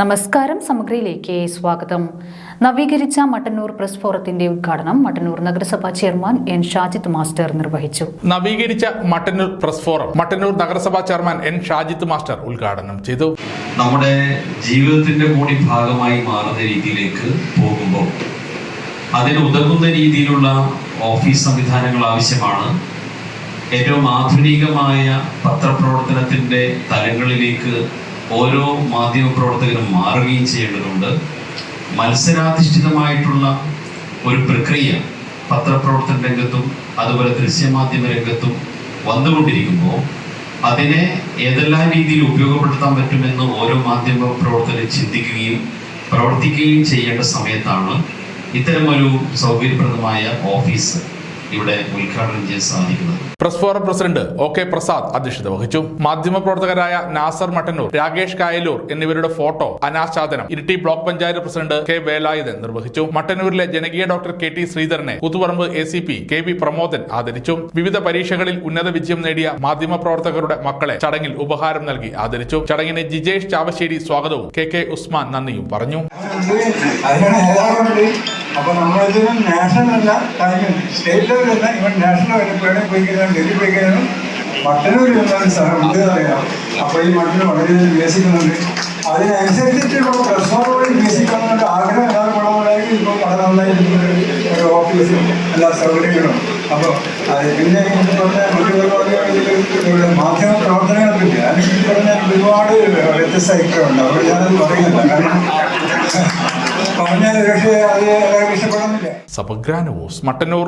നമസ്കാരം സമഗ്രയിലേക്ക് സ്വാഗതം. നവീകരിച്ച മട്ടന്നൂർ പ്രസ് ഫോറത്തിന്റെ ഉദ്ഘാടനം മട്ടന്നൂർ നഗരസഭാ ചെയർമാൻ എൻ ഷാജിത്ത് മാസ്റ്റർ നിർവഹിച്ചു. നവീകരിച്ച മട്ടന്നൂർ പ്രസ് ഫോറം മട്ടന്നൂർ നഗരസഭാ ചെയർമാൻ എൻ ഷാജിത്ത് മാസ്റ്റർ ഉദ്ഘാടനം ചെയ്തു. നമ്മുടെ ജീവിതത്തിന്റെ കൂടി ഭാഗമായി മാറുന്ന രീതിയിലേക്ക് പോകുമ്പോൾ അതിന് ഉതകുന്ന രീതിയിലുള്ള ഓഫീസ് സംവിധാനങ്ങൾ ആവശ്യമാണ്. ഏറ്റവും ആധുനികമായ പത്രപ്രവർത്തനത്തിന്റെ തലങ്ങളിലേക്ക് ഓരോ മാധ്യമപ്രവർത്തകരും മാറുകയും ചെയ്യേണ്ടതുണ്ട്. മത്സരാധിഷ്ഠിതമായിട്ടുള്ള ഒരു പ്രക്രിയ പത്രപ്രവർത്തന രംഗത്തും അതുപോലെ ദൃശ്യമാധ്യമ രംഗത്തും വന്നുകൊണ്ടിരിക്കുമ്പോൾ അതിനെ ഏതെല്ലാം രീതിയിൽ ഉപയോഗപ്പെടുത്താൻ പറ്റുമെന്ന് ഓരോ മാധ്യമ പ്രവർത്തകരും ചിന്തിക്കുകയും പ്രവർത്തിക്കുകയും ചെയ്യേണ്ട സമയത്താണ് ഇത്തരമൊരു സൗകര്യപ്രദമായ ഓഫീസ് ഇവിടെ ഉദ്ഘാടനം ചെയ്യാൻ സാധിക്കുന്നത്. Press forum president O K Prasad അധ്യക്ഷത വഹിച്ചു. മാധ്യമപ്രവർത്തകരായ നാസർ മട്ടന്നൂർ രാകേഷ് കായലൂർ എന്നിവരുടെ ഫോട്ടോ അനാച്ഛാദനം Iritty block panchayat president K Velayudhan നിർവഹിച്ചു. മട്ടന്നൂരിലെ ജനകീയ doctor K T ശ്രീധരനെ Koothuparamba A C P K V Pramodan ആദരിച്ചു. വിവിധ പരീക്ഷകളിൽ ഉന്നത വിജയം നേടിയ മാധ്യമപ്രവർത്തകരുടെ മക്കളെ ചടങ്ങിൽ ഉപഹാരം നൽകി ആദരിച്ചു. ചടങ്ങിന് ജിജേഷ് ചാവശ്ശേരി സ്വാഗതവും കെ കെ ഉസ്മാൻ നന്ദിയും പറഞ്ഞു. അതിനാണ് ഏതാറുണ്ട് അപ്പൊ നമ്മളിതിന് നാഷണൽ അല്ല കഴിഞ്ഞു സ്റ്റേറ്റ് ലെവലല്ല ഇവൻ നാഷണൽ വരെ വേണേൽ പോയി കഴിഞ്ഞാൽ ഡൽഹി പോയി കഴിഞ്ഞാലും മട്ടന്നൂർ എന്നൊരു സ്ഥലമുണ്ട് അറിയാം. അപ്പൊ ഈ മട്ടന്നൂർ വളരെ വികസിക്കുന്നുണ്ട്. അതിനനുസരിച്ചിട്ടുള്ള പ്രശ്നങ്ങളോട് വികസിക്കണമെന്നുള്ള ആഗ്രഹം എല്ലാവരും ഗുണമുണ്ടായെങ്കിൽ ഇപ്പോൾ വളരെ നന്നായിട്ട് ഒരു ഓഫീസും എല്ലാ സൗകര്യങ്ങളും. അപ്പോൾ അത് പിന്നെ പറഞ്ഞ മറ്റു ഒരുപാട് മാധ്യമ പ്രവർത്തനങ്ങളൊക്കെ അതിന് പറഞ്ഞാൽ പറഞ്ഞ ഒരുപാട് വ്യത്യസ്ത ഐക്യമുണ്ട് അപ്പോൾ ഞാനത് പറയുന്നില്ല. കാരണം സബഗ്ര ന്യൂസ് മട്ടന്നൂർ